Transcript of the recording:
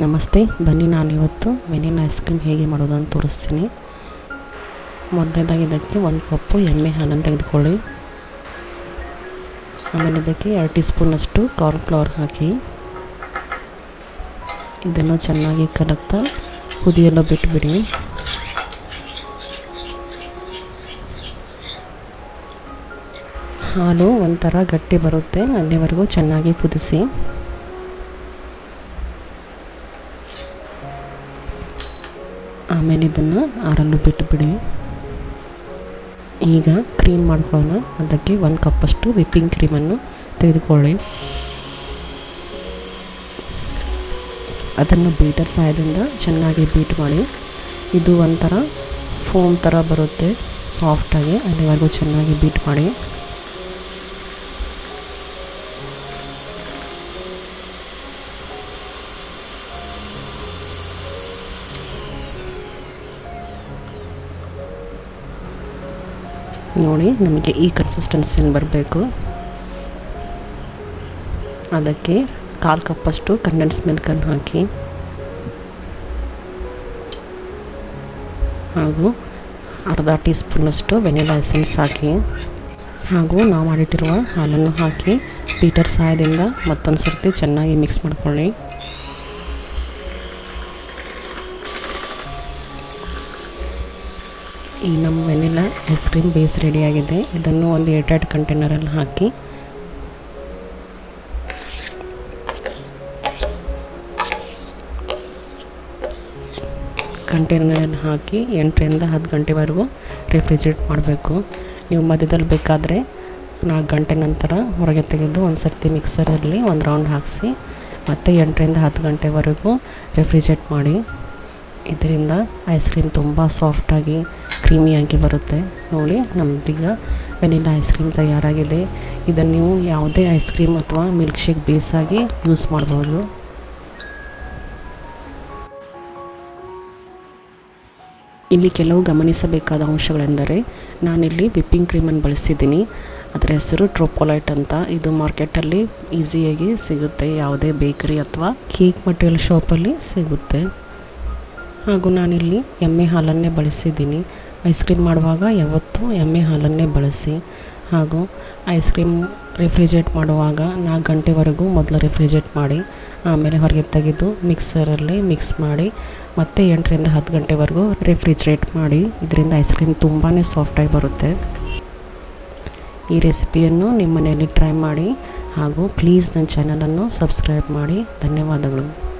ನಮಸ್ತೆ, ಬನ್ನಿ ನಾನು ಇವತ್ತು ವೆನಿಲ್ ಐಸ್ ಕ್ರೀಮ್ ಹೇಗೆ ಮಾಡೋದು ಅಂತ ತೋರಿಸ್ತೀನಿ. ಮೊದಲನೇದಾಗಿ ಇದಕ್ಕೆ ಒಂದು ಕಪ್ಪು ಎಮ್ಮೆ ಹಾಲನ್ನು ತೆಗೆದುಕೊಳ್ಳಿ. ಆಮೇಲೆ ಇದಕ್ಕೆ ಎರಡು ಟೀ ಸ್ಪೂನಷ್ಟು ಕಾರ್ನ್ಫ್ಲವರ್ ಹಾಕಿ. ಇದನ್ನು ಚೆನ್ನಾಗಿ ಕಲಕ್ತಾ ಕುದಿಯಲು ಬಿಟ್ಟುಬಿಡಿ ಹಾಲು ಒಂಥರ ಗಟ್ಟಿ ಬರುತ್ತೆ, ಅಲ್ಲಿವರೆಗೂ ಚೆನ್ನಾಗಿ ಕುದಿಸಿ. ಆಮೇಲೆ ಇದನ್ನು ಆರಲು ಬಿಟ್ಟುಬಿಡಿ ಈಗ ಕ್ರೀಮ್ ಮಾಡ್ಕೊಳ್ಳೋಣ. ಅದಕ್ಕೆ ಒಂದು ಕಪ್ಪಷ್ಟು ವಿಪ್ಪಿಂಗ್ ಕ್ರೀಮನ್ನು ತೆಗೆದುಕೊಳ್ಳಿ. ಅದನ್ನು ಬೀಟರ್ ಸಹಾಯದಿಂದ ಚೆನ್ನಾಗಿ ಬೀಟ್ ಮಾಡಿ. ಇದು ಒಂಥರ ಫೋಮ್ ಥರ ಬರುತ್ತೆ. ಸಾಫ್ಟಾಗಿ, ಅಲ್ಲಿವರೆಗೂ ಚೆನ್ನಾಗಿ ಬೀಟ್ ಮಾಡಿ. ನೋಡಿ, ನಮಗೆ ಈ ಕನ್ಸಿಸ್ಟೆನ್ಸಿಯಲ್ಲಿ ಬರಬೇಕು. ಅದಕ್ಕೆ ಕಾಲು ಕಪ್ಪಷ್ಟು ಕಂಡೆನ್ಸ್ ಮಿಲ್ಕನ್ನು ಹಾಕಿ. ಹಾಗೂ ಅರ್ಧ ಟೀ ಸ್ಪೂನಷ್ಟು ವೆನಿಲಾ ಎಸೆನ್ಸ್ ಹಾಕಿ. ಹಾಗೂ ನಾವು ಮಾಡಿಟ್ಟಿರುವ ಹಾಲನ್ನು ಹಾಕಿ ಪೀಟರ್ ಸಹಾಯದಿಂದ ಮತ್ತೊಂದು ಸರ್ತಿ ಚೆನ್ನಾಗಿ ಮಿಕ್ಸ್ ಮಾಡ್ಕೊಳ್ಳಿ. ಈ ನಮ್ಮ ವೆನಿಲಾ ಐಸ್ ಕ್ರೀಮ್ ಬೇಸ್ ರೆಡಿಯಾಗಿದೆ ಇದನ್ನು ಒಂದು ಏರ್ಟೈಟ್ ಕಂಟೈನರಲ್ಲಿ ಹಾಕಿ. ಕಂಟೈನರಲ್ಲಿ ಹಾಕಿ ಎಂಟರಿಂದ ಹತ್ತು ಗಂಟೆವರೆಗೂ ರೆಫ್ರಿಜರೇಟ್ ಮಾಡಬೇಕು. ನೀವು ಮಧ್ಯದಲ್ಲಿ ಬೇಕಾದರೆ ನಾಲ್ಕು ಗಂಟೆ ನಂತರ ಹೊರಗೆ ತೆಗೆದು ಒಂದು ಸರ್ತಿ ಮಿಕ್ಸರಲ್ಲಿ ಒಂದು ರೌಂಡ್ ಹಾಕಿಸಿ ಮತ್ತು ಎಂಟರಿಂದ ಹತ್ತು ಗಂಟೆವರೆಗೂ ರೆಫ್ರಿಜರೇಟ್ ಮಾಡಿ. ಇದರಿಂದ ಐಸ್ ಕ್ರೀಮ್ ತುಂಬ ಸಾಫ್ಟಾಗಿ ಕ್ರೀಮಿಯಾಗಿ ಬರುತ್ತೆ. ನೋಡಿ ನಮ್ಮದೀಗ ವೆನಿಲಾ ಐಸ್ ಕ್ರೀಮ್ ತಯಾರಾಗಿದೆ. ಇದನ್ನು ನೀವು ಯಾವುದೇ ಐಸ್ ಕ್ರೀಮ್ ಅಥವಾ ಮಿಲ್ಕ್ ಶೇಕ್ ಬೇಸಾಗಿ ಯೂಸ್ ಮಾಡ್ಬೋದು. ಇಲ್ಲಿ ಕೆಲವು ಗಮನಿಸಬೇಕಾದ ಅಂಶಗಳೆಂದರೆ, ನಾನಿಲ್ಲಿ ವಿಪ್ಪಿಂಗ್ ಕ್ರೀಮನ್ನು ಬಳಸಿದ್ದೀನಿ ಅದರ ಹೆಸರು ಟ್ರೋಪೊಲೈಟ್ ಅಂತ. ಇದು ಮಾರ್ಕೆಟಲ್ಲಿ ಈಸಿಯಾಗಿ ಸಿಗುತ್ತೆ. ಯಾವುದೇ ಬೇಕರಿ ಅಥವಾ ಕೇಕ್ ಮಟೀರಿಯಲ್ ಶಾಪಲ್ಲಿ ಸಿಗುತ್ತೆ. ಹಾಗೂ ನಾನಿಲ್ಲಿ ಎಮ್ಮೆ ಹಾಲನ್ನೇ ಬಳಸಿದ್ದೀನಿ. ಐಸ್ ಕ್ರೀಮ್ ಮಾಡುವಾಗ ಯಾವತ್ತೂ ಎಮ್ಮೆ ಹಾಲನ್ನೇ ಬಳಸಿ. ಹಾಗೂ ಐಸ್ ಕ್ರೀಮ್ ರೆಫ್ರಿಜರೇಟ್ ಮಾಡುವಾಗ ನಾಲ್ಕು ಗಂಟೆವರೆಗೂ ಮೊದಲು ರೆಫ್ರಿಜರೇಟ್ ಮಾಡಿ, ಆಮೇಲೆ ಹೊರಗೆ ತೆಗೆದು ಮಿಕ್ಸರಲ್ಲಿ ಮಿಕ್ಸ್ ಮಾಡಿ, ಮತ್ತೆ ಎಂಟರಿಂದ ಹತ್ತು ಗಂಟೆವರೆಗೂ ರೆಫ್ರಿಜರೇಟ್ ಮಾಡಿ. ಇದರಿಂದ ಐಸ್ ಕ್ರೀಮ್ ತುಂಬಾ ಸಾಫ್ಟಾಗಿ ಬರುತ್ತೆ. ಈ ರೆಸಿಪಿಯನ್ನು ನಿಮ್ಮ ಮನೆಯಲ್ಲಿ ಟ್ರೈ ಮಾಡಿ ಹಾಗೂ ಪ್ಲೀಸ್ ನನ್ನ ಚಾನಲನ್ನು ಸಬ್ಸ್ಕ್ರೈಬ್ ಮಾಡಿ. ಧನ್ಯವಾದಗಳು.